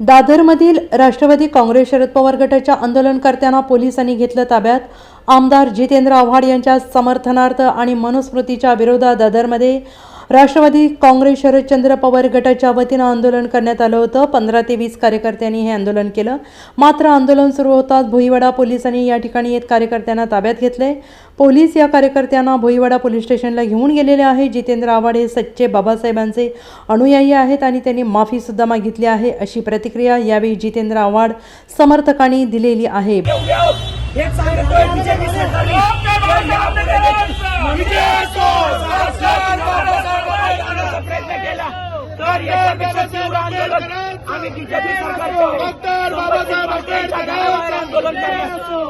दादरमधील राष्ट्रवादी काँग्रेस शरद पवार गटाच्या आंदोलनकर्त्यांना पोलिसांनी घेतलं ताब्यात. आमदार जितेंद्र आव्हाड यांच्या समर्थनार्थ आणि मनुस्मृतीच्या विरोधात दादरमध्ये राष्ट्रवादी काँग्रेस शरदचंद्र पवार गटाच्या वतीनं आंदोलन करण्यात आलं होतं. पंधरा ते वीस कार्यकर्त्यांनी हे आंदोलन केलं. मात्र आंदोलन सुरू होताच भुईवाडा पोलिसांनी या ठिकाणी येत कार्यकर्त्यांना ताब्यात घेतले. पोलीस या कार्यकर्त्यांना भुईवाडा पोलीस स्टेशनला घेऊन गेलेले आहे. जितेंद्र आव्हाड हे सच्चे बाबासाहेबांचे अनुयायी आहेत आणि त्यांनी माफीसुद्धा मागितली आहे अशी प्रतिक्रिया यावेळी जितेंद्र आव्हाड समर्थकांनी दिलेली आहे हे सांगतोय बीजेपी सरकारने प्रयत्न केला तर याच्यापेक्षा तीव्र आंदोलन आम्ही बीजेपी डॉक्टर बाबासाहेब आंबेडकर आंदोलन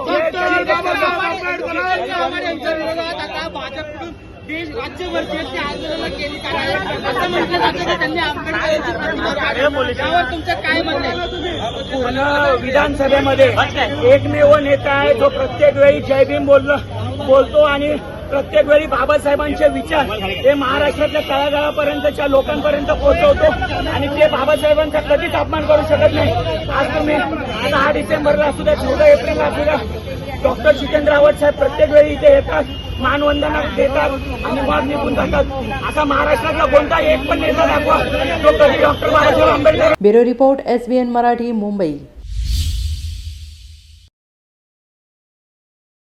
डॉक्टर बाबासाहेब आंबेडकर यांच्या विरोधात आता भाजपकडून देश राज्यभरती अशी आंदोलनं केली. कारण असं म्हटलं जातं की त्यांनी आंबेडकरांची प्रतिमा काढली. यावर तुमचं काय म्हणणं आहे? पूर्ण विधानसभेमध्ये एकमेव नेता आहे जो प्रत्येक वेळी जय भीम बोललो बोलतो आणि प्रत्येक वेळी बाबासाहेबांचे विचार हे महाराष्ट्रातल्या तळागाळापर्यंतच्या लोकांपर्यंत पोहोचवतो. आणि ते बाबासाहेबांचा कधीच अपमान करू शकत नाही. आज तुम्ही दहा डिसेंबरला असू द्या चौदा एप्रिलला असू द्या डॉक्टर जितेंद्र रावत साहेब प्रत्येक वेळी इथे येतात मानवंदना देतात आणि वाद निघून जातात. असा महाराष्ट्रातला कोणता एक पण नेता दाखवा तो कधी doctor Babasaheb Ambedkar bureau report S B N Marathi Mumbai.